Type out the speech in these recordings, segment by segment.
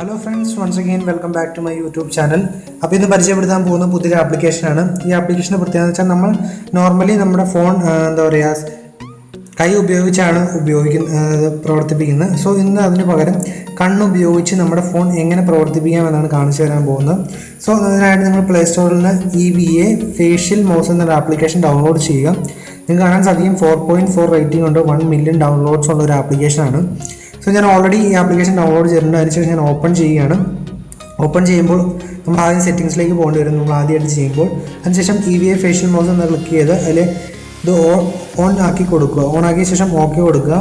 Once again welcome back to my YouTube channel അപ്പോൾ ഇന്ന് പരിചയപ്പെടുത്താൻ പോകുന്ന പുതിയൊരു ആപ്ലിക്കേഷനാണ് ഈ ആപ്ലിക്കേഷന്റെ പ്രത്യേകത വെച്ചാൽ നമ്മൾ നോർമലി നമ്മുടെ ഫോൺ എന്താ പറയുക കൈ ഉപയോഗിച്ചാണ് ഉപയോഗിക്കുന്ന പ്രവർത്തിപ്പിക്കുന്നത്. സോ ഇന്ന് അതിന് പകരം കണ്ണുപയോഗിച്ച് നമ്മുടെ ഫോൺ എങ്ങനെ പ്രവർത്തിപ്പിക്കാം എന്നാണ് കാണിച്ചു തരാൻ പോകുന്നത്. സോ അതിനായിട്ട് നിങ്ങൾ പ്ലേ സ്റ്റോറിൽ നിന്ന് E V A facial mouse എന്നൊരു ആപ്ലിക്കേഷൻ ഡൗൺലോഡ് ചെയ്യുക. നിങ്ങൾക്ക് കാണാൻ സാധിക്കും ഫോർ പോയിന്റ് ഫോർ റേറ്റിംഗ് ഉണ്ട് വൺ മില്യൺ ഡൗൺലോഡ്സ് ഉള്ള ഒരു ആപ്ലിക്കേഷനാണ് സോ ഞാൻ ഓൾറെഡി ഈ ആപ്ലിക്കേഷൻ ഡൗൺലോഡ് ചെയ്തിട്ടുണ്ട്. അതിനുശേഷം ഞാൻ ഓപ്പൺ ചെയ്യുകയാണ്. ഓപ്പൺ ചെയ്യുമ്പോൾ നമ്മൾ ആദ്യം സെറ്റിങ്സിലേക്ക് പോകേണ്ടി വരും. നമ്മൾ ആദ്യമായിട്ട് ചെയ്യുമ്പോൾ. അതിനുശേഷം E V A facial mouse എന്ന് ക്ലിക്ക് ചെയ്ത് അതിൽ ഇത് ഓൺ ഓൺ ആക്കി കൊടുക്കുക. ഓൺ ആക്കിയ ശേഷം ഓക്കെ കൊടുക്കുക.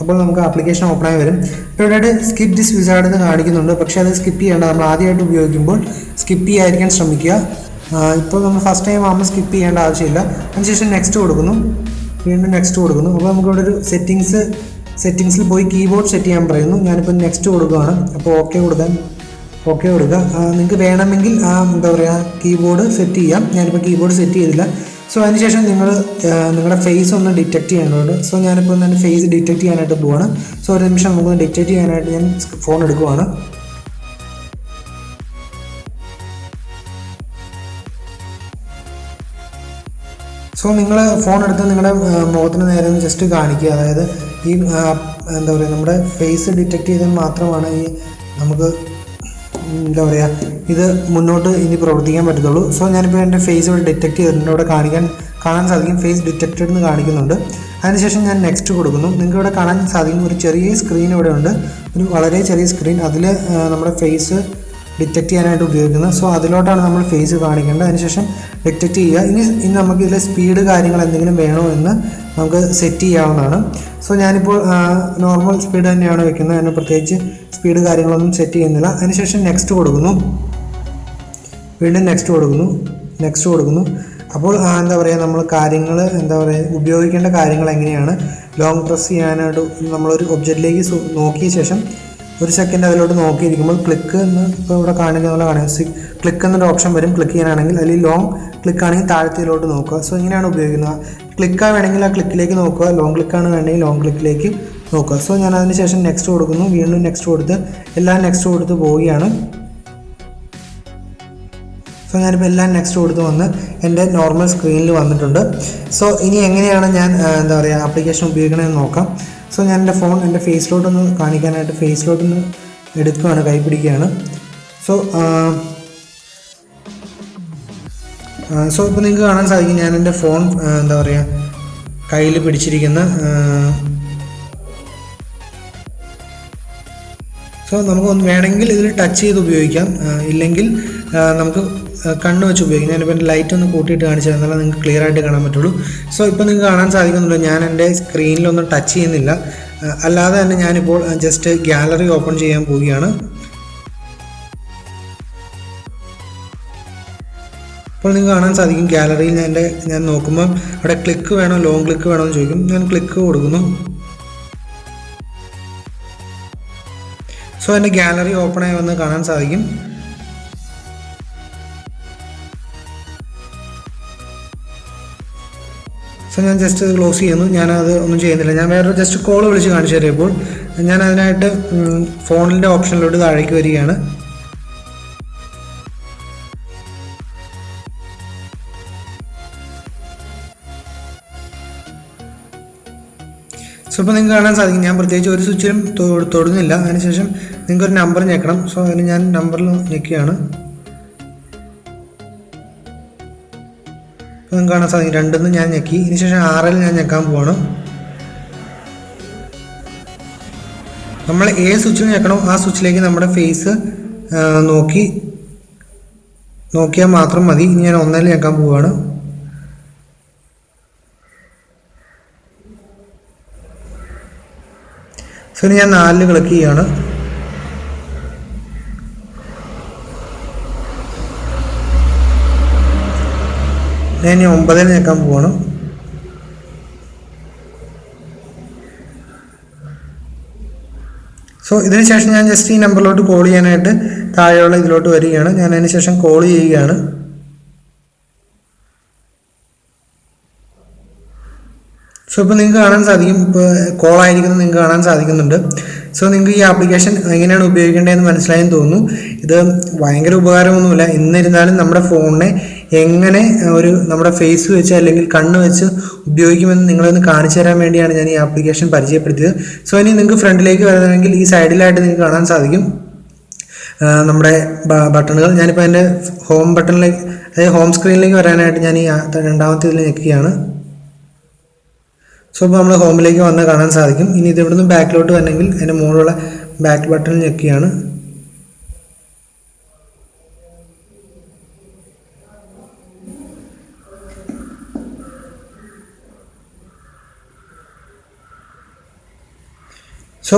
അപ്പോൾ നമുക്ക് ആപ്ലിക്കേഷൻ ഓപ്പൺ ആയി വരും. ഇവിടെ സ്കിപ്പ് ദിസ് വിസാർഡ് എന്ന് കാണിക്കുന്നുണ്ട്. പക്ഷേ അത് സ്കിപ്പ് ചെയ്യേണ്ട. നമ്മൾ ആദ്യമായിട്ട് ഉപയോഗിക്കുമ്പോൾ സ്കിപ്പ് ചെയ്യാതിരിക്കാൻ ശ്രമിക്കുക. ഇപ്പോൾ നമ്മൾ ഫസ്റ്റ് ടൈം ആകുമ്പോൾ സ്കിപ്പ് ചെയ്യേണ്ട ആവശ്യമില്ല. അതിനുശേഷം നെക്സ്റ്റ് കൊടുക്കുന്നു. വീണ്ടും നെക്സ്റ്റ് കൊടുക്കുന്നു. അപ്പോൾ നമുക്കിവിടെ ഒരു സെറ്റിങ്സ് സെറ്റിങ്സിൽ പോയി കീബോർഡ് സെറ്റ് ചെയ്യാൻ പറയുന്നു. ഞാനിപ്പോൾ നെക്സ്റ്റ് കൊടുക്കുകയാണ്. അപ്പോൾ ഓക്കെ കൊടുക്കാൻ ഓക്കെ കൊടുക്കുക. നിങ്ങൾക്ക് വേണമെങ്കിൽ എന്താ പറയുക കീബോർഡ് സെറ്റ് ചെയ്യാം. ഞാനിപ്പോൾ കീബോർഡ് സെറ്റ് ചെയ്തില്ല. സോ അതിനുശേഷം നിങ്ങൾ നിങ്ങളുടെ ഫേസ് ഒന്ന് ഡിറ്റക്ട് ചെയ്യേണ്ടതുണ്ട് സോ ഞാനിപ്പോൾ എന്റെ ഫേസ് ഡിറ്റക്ട് ചെയ്യാനായിട്ട് പോവാണ്. സോ ഒരു നിമിഷം നമുക്ക് ഡിറ്റക്ട് ചെയ്യാനായിട്ട് ഞാൻ ഫോൺ എടുക്കുവാണ്. സോ നിങ്ങൾ ഫോൺ എടുത്ത് നിങ്ങളുടെ മുഖത്തിന് നേരെ ജസ്റ്റ് കാണിക്കുക അതായത് ഈ എന്താ പറയുക നമ്മുടെ ഫേസ് ഡിറ്റക്ട് ചെയ്താൽ മാത്രമാണ് ഈ നമുക്ക് എന്താ പറയുക ഇത് മുന്നോട്ട് ഇനി പ്രവർത്തിക്കാൻ പറ്റത്തുള്ളൂ. സോ ഞാനിപ്പോൾ എന്റെ ഫേസ് ഇവിടെ ഡിറ്റക്ട് ചെയ്തിട്ടുണ്ട് ഇവിടെ കാണിക്കാൻ കാണാൻ സാധിക്കും. ഫേസ് ഡിറ്റക്റ്റഡ് എന്ന് കാണിക്കുന്നുണ്ട്. അതിനുശേഷം ഞാൻ നെക്സ്റ്റ് കൊടുക്കുന്നു. നിങ്ങൾക്ക് ഇവിടെ കാണാൻ സാധിക്കും. ഒരു ചെറിയ സ്ക്രീൻ ഇവിടെ ഉണ്ട്. ഒരു വളരെ ചെറിയ സ്ക്രീൻ അതിൽ നമ്മുടെ ഫേസ് ഡിറ്റക്ട് ചെയ്യാനായിട്ട് ഉപയോഗിക്കുന്നത്. സോ അതിലോട്ടാണ് നമ്മൾ ഫേസ് കാണിക്കേണ്ടത്. അതിനുശേഷം ഡിറ്റക്ട് ചെയ്യുക. ഇനി ഇനി നമുക്ക് ഇതിലെ സ്പീഡ് കാര്യങ്ങൾ എന്തെങ്കിലും വേണോ എന്ന് നമുക്ക് സെറ്റ് ചെയ്യാവുന്നതാണ്. സോ ഞാനിപ്പോൾ നോർമൽ സ്പീഡ് തന്നെയാണ് വെക്കുന്നത്. അതിന് പ്രത്യേകിച്ച് സ്പീഡ് കാര്യങ്ങളൊന്നും സെറ്റ് ചെയ്യുന്നില്ല. അതിനുശേഷം നെക്സ്റ്റ് കൊടുക്കുന്നു. വീണ്ടും നെക്സ്റ്റ് കൊടുക്കുന്നു. നെക്സ്റ്റ് കൊടുക്കുന്നു. അപ്പോൾ എന്താ പറയുക നമ്മൾ കാര്യങ്ങൾ എന്താ പറയുക ഉപയോഗിക്കേണ്ട കാര്യങ്ങൾ എങ്ങനെയാണ്? ലോങ് പ്രസ് ചെയ്യാനായിട്ട് നമ്മളൊരു ഒബ്ജക്റ്റിലേക്ക് നോക്കിയ ശേഷം ഒരു സെക്കൻഡ് അതിലോട്ട് നോക്കിയിരിക്കുമ്പോൾ ക്ലിക്ക് എന്ന് ഇപ്പോൾ ഇവിടെ കാണിക്കുന്ന പോലെ കാണാം ക്ലിക്ക് എന്നൊരു ഓപ്ഷൻ വരും. ക്ലിക്ക് ചെയ്യാനാണെങ്കിൽ അല്ലെങ്കിൽ ലോങ് ക്ലിക്ക് ആണെങ്കിൽ താഴത്തിലോട്ട് നോക്കുക. സോ ഇങ്ങനെയാണ് ഉപയോഗിക്കുന്നത്. ക്ലിക്ക് വേണമെങ്കിൽ ആ ക്ലിക്കിലേക്ക് നോക്കുക. ലോങ് ക്ലിക്കാണ് വേണമെങ്കിൽ ലോങ് ക്ലിക്കിലേക്ക് നോക്കുക. സോ ഞാൻ അതിന് ശേഷം നെക്സ്റ്റ് കൊടുക്കുന്നു. വീണ്ടും നെക്സ്റ്റ് കൊടുത്ത് എല്ലാം നെക്സ്റ്റ് കൊടുത്ത് പോവുകയാണ്. സോ ഞാനിപ്പോൾ എല്ലാം നെക്സ്റ്റ് കൊടുത്ത് വന്ന് എന്റെ നോർമൽ സ്ക്രീനിൽ വന്നിട്ടുണ്ട്. സോ ഇനി എങ്ങനെയാണ് ഞാൻ എന്താ പറയുക ആപ്ലിക്കേഷൻ ഉപയോഗിക്കണമെന്ന് നോക്കാം. സോ ഞാൻ എന്റെ ഫോൺ എന്റെ ഫേസിലോട്ടൊന്ന് കാണിക്കാനായിട്ട് ഫേസിലോട്ടൊന്ന് എടുക്കുകയാണ് കൈ പിടിക്കുകയാണ് സോ സോ ഇപ്പോൾ നിങ്ങൾക്ക് കാണാൻ സാധിക്കും ഞാൻ എന്റെ ഫോൺ എന്താ പറയുക കയ്യിൽ പിടിച്ചിരിക്കുന്ന സോ നമുക്ക് വേണമെങ്കിൽ ഇതിൽ ടച്ച് ചെയ്ത് ഉപയോഗിക്കാം. ഇല്ലെങ്കിൽ നമുക്ക് കണ്ണ് വെച്ച് ഉപയോഗിക്കുന്നത് ഞാനിപ്പോൾ എന്റെ ലൈറ്റ് ഒന്ന് കൂട്ടിയിട്ട് കാണിച്ചു തന്നാലേ നിങ്ങൾക്ക് ക്ലിയർ ആയിട്ട് കാണാൻ പറ്റുള്ളൂ. സോ ഇപ്പോൾ നിങ്ങൾക്ക് കാണാൻ സാധിക്കുന്നുണ്ട്? ഞാൻ എന്റെ സ്ക്രീനിലൊന്നും ടച്ച് ചെയ്യുന്നില്ല. അല്ലാതെ തന്നെ ഞാനിപ്പോൾ ജസ്റ്റ് ഗ്യാലറി ഓപ്പൺ ചെയ്യാൻ പോവുകയാണ്. അപ്പോൾ നിങ്ങൾക്ക് കാണാൻ സാധിക്കും ഗ്യാലറിയിൽ ഞാൻ എന്റെ ഞാൻ നോക്കുമ്പോൾ അവിടെ ക്ലിക്ക് വേണോ ലോങ് ക്ലിക്ക് വേണോ എന്ന് ചോദിക്കും. ഞാൻ ക്ലിക്ക് കൊടുക്കുന്നു. സോ എന്റെ ഗാലറി ഓപ്പണായി വന്ന് കാണാൻ സാധിക്കും. സോ ഞാൻ ജസ്റ്റ് ക്ലോസ് ചെയ്യുന്നു. ഞാനത് ഒന്നും ചെയ്യുന്നില്ല. ഞാൻ വേറൊരു ജസ്റ്റ് കോൾ വിളിച്ച് കാണിച്ചു തരുമ്പോൾ ഞാൻ അതിനായിട്ട് ഫോണിന്റെ ഓപ്ഷനിലോട്ട് താഴേക്ക് വരികയാണ്. സോ ഇപ്പോൾ നിങ്ങൾക്ക് കാണാൻ സാധിക്കും. ഞാൻ പ്രത്യേകിച്ച് ഒരു സ്വിച്ചിലും തൊടുന്നില്ല. അതിനുശേഷം നിങ്ങൾക്കൊരു നമ്പർ ഞെക്കണം. സോ അതിന് ഞാൻ നമ്പറിൽ ഞെക്കുകയാണ്. നിങ്ങൾക്ക് കാണാൻ സാധിക്കും രണ്ടെന്ന് ഞാൻ ഞെക്കി. ഇതിനുശേഷം ആറിൽ ഞാൻ ഞെക്കാൻ പോവാണ്. നമ്മൾ ഏത് സ്വിച്ചിൽ ഞെക്കണോ. ആ സ്വിച്ചിലേക്ക് നമ്മുടെ ഫേസ് നോക്കി നോക്കിയാൽ മാത്രം മതി. ഇനി ഞാൻ ഒന്നിൽ ഞെക്കാൻ പോവാണ്. സോ ഇനി ഞാൻ നാലിൽ ക്ലിക്ക് ചെയ്യാണ്. ഞാൻ ഇനി ഒമ്പതിൽ ഞെക്കാൻ പോവാണ്. സോ ഇതിന് ശേഷം ഞാൻ ജസ്റ്റ് ഈ നമ്പറിലോട്ട് കോൾ ചെയ്യാനായിട്ട് താഴെയുള്ള ഇതിലോട്ട് വരികയാണ്. ഞാൻ അതിന് ശേഷം കോൾ ചെയ്യുകയാണ്. സോ ഇപ്പോൾ നിങ്ങൾക്ക് കാണാൻ സാധിക്കും. ഇപ്പോൾ കോളായിരിക്കുന്നത് നിങ്ങൾക്ക് കാണാൻ സാധിക്കുന്നുണ്ട്. സോ നിങ്ങൾക്ക് ഈ ആപ്ലിക്കേഷൻ എങ്ങനെയാണ് ഉപയോഗിക്കേണ്ടതെന്ന് മനസ്സിലായെന്ന് തോന്നുന്നു. ഇത് ഭയങ്കര ഉപകാരമൊന്നുമില്ല. എന്നിരുന്നാലും നമ്മുടെ ഫോണിനെ എങ്ങനെ ഒരു നമ്മുടെ ഫേസ് വെച്ച് അല്ലെങ്കിൽ കണ്ണ് വെച്ച് ഉപയോഗിക്കുമെന്ന് നിങ്ങളൊന്ന് കാണിച്ചു തരാൻ വേണ്ടിയാണ് ഞാൻ ഈ ആപ്ലിക്കേഷൻ പരിചയപ്പെടുത്തിയത്. സോ ഇനി നിങ്ങൾക്ക് ഫ്രണ്ടിലേക്ക് വരണമെങ്കിൽ ഈ സൈഡിലായിട്ട് നിങ്ങൾക്ക് കാണാൻ സാധിക്കും. നമ്മുടെ ബട്ടണുകൾ. ഞാനിപ്പോൾ എന്റെ ഹോം ബട്ടണിലേക്ക് അതായത് ഹോം സ്ക്രീനിലേക്ക് വരാനായിട്ട് ഞാൻ ഈ രണ്ടാമത്തെ ഇതിൽ ഞെക്കുകയാണ്. സോ ഇപ്പോൾ നമ്മൾ ഹോമിലേക്ക് വന്ന് കാണാൻ സാധിക്കും. ഇനി ഇത് ഇവിടുന്ന് ബാക്കിലോട്ട് വന്നെങ്കിൽ അതിന്റെ മുകളിലുള്ള ബാക്ക് ബട്ടൺ ഞെക്കിയാണ് സോ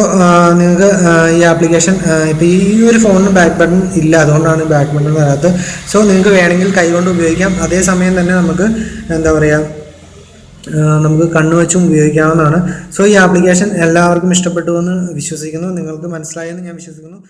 നിങ്ങൾക്ക് ഈ ആപ്ലിക്കേഷൻ ഇപ്പോൾ ഈ ഒരു ഫോണിന് ബാക്ക് ബട്ടൺ ഇല്ല. അതുകൊണ്ടാണ് ബാക്ക് ബട്ടൺ വരാത്തത്. സോ നിങ്ങൾക്ക് വേണമെങ്കിൽ കൈകൊണ്ട് ഉപയോഗിക്കാം. അതേസമയം തന്നെ നമുക്ക് എന്താ പറയുക നമുക്ക് കണ്ണു വെച്ചും ഉപയോഗിക്കാവുന്നതാണ്. സോ ഈ ആപ്ലിക്കേഷൻ എല്ലാവർക്കും ഇഷ്ടപ്പെട്ടു എന്ന് വിശ്വസിക്കുന്നു. നിങ്ങൾക്ക് മനസ്സിലായെന്ന് ഞാൻ വിശ്വസിക്കുന്നു.